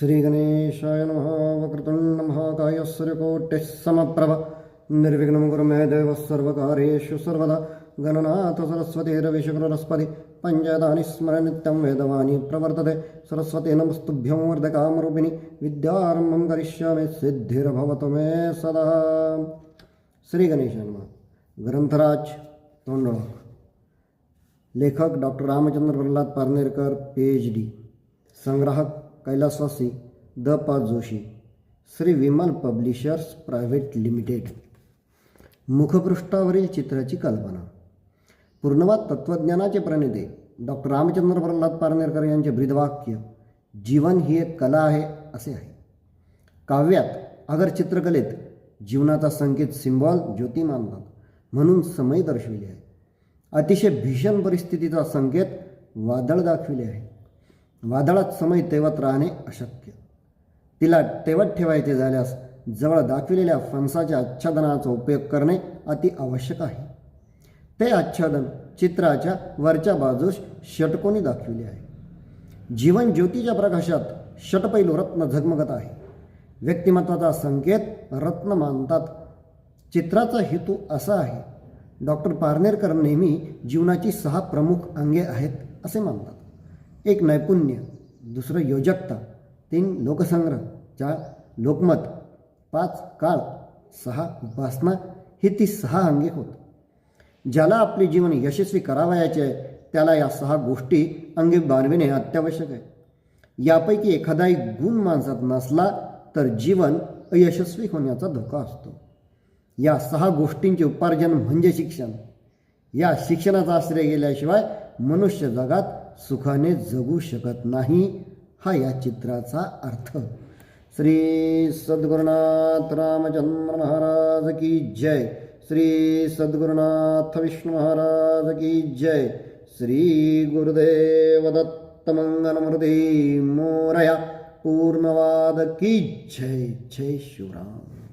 श्रीगणेशाय नमः वक्रतुण्ड महाकाय सूर्यकोटिः समप्रभ। निर्विघ्नं कुरु मे देवः सर्वकार्येषु सर्वदा। गणनाथ सरस्वतीरविशुक्रस्पति पञ्चदानि स्मर नित्यं वेदवाणी प्रवर्तते। सरस्वती नमस्तुभ्यं वर्धकामरूपिणि। विद्यारम्भं करिष्यामि सिद्धिर्भवतु मे सदा। श्रीगणेशाय नमः। ग्रंथराज तोंडळ। लेखक doctor Ramchandra Pralhad Parnerkar P H D संग्राहक कैलासवासी द पा जोशी श्री विमान पब्लिशर्स प्रायव्हेट लिमिटेड. मुखपृष्ठावरील चित्राची कल्पना. पूर्णवाद तत्त्वज्ञानाचे प्रणेते डॉक्टर रामचंद्र प्रल्हाद पारनेरकर यांचे ब्रीदवाक्य जीवन ही एक कला आहे असे आहे. काव्यात अगर चित्रकलेत जीवनाचा संकेत सिम्बॉल ज्योती मानतात म्हणून समय दर्शविले आहे. अतिशय भीषण परिस्थितीचा संकेत वादळ दाखविले आहे. वादळात समय तेवत राहणे अशक्य. तिला तेवत ठेवायचे झाल्यास जवळ दाखविलेल्या फणसाच्या आच्छादनाचा उपयोग करणे अति आवश्यक आहे. ते आच्छादन चित्राच्या वरच्या बाजूस षटकोनी दाखविले आहे. जीवन ज्योतीच्या प्रकाशात षटपैलू रत्न झगमगत आहे. व्यक्तिमत्वाचा संकेत रत्न मानतात. चित्राचा हेतू असा आहे. डॉक्टर पारनेरकर नेहमी जीवनाची सहा प्रमुख अंगे आहेत असे मानतात. एक नैपुण्य दुसरं योजकता तीन लोकसंग्रह चार लोकमत पाच काळ सहा उपासना ही ती सहा अंगे होत. ज्याला आपले जीवन यशस्वी करावयाचे आहे त्याला या सहा गोष्टी अंगी बांधविणे अत्यावश्यक आहे. यापैकी एखादाही गुण माणसात नसला तर जीवन अयशस्वी होण्याचा धोका असतो. या सहा गोष्टींचे उपार्जन म्हणजे शिक्षण. या शिक्षणाचा आश्रय गेल्याशिवाय मनुष्य जगात सुखाने जगू शकत नाही हा या चित्राचा अर्थ. श्री सद्गुरुनाथ रामचंद्र महाराज की जय. श्री सद्गुरुनाथ विष्णू महाराज की जय. श्री गुरुदेव दत्त मोरया पूर्णवाद की जय. जय शिवराम.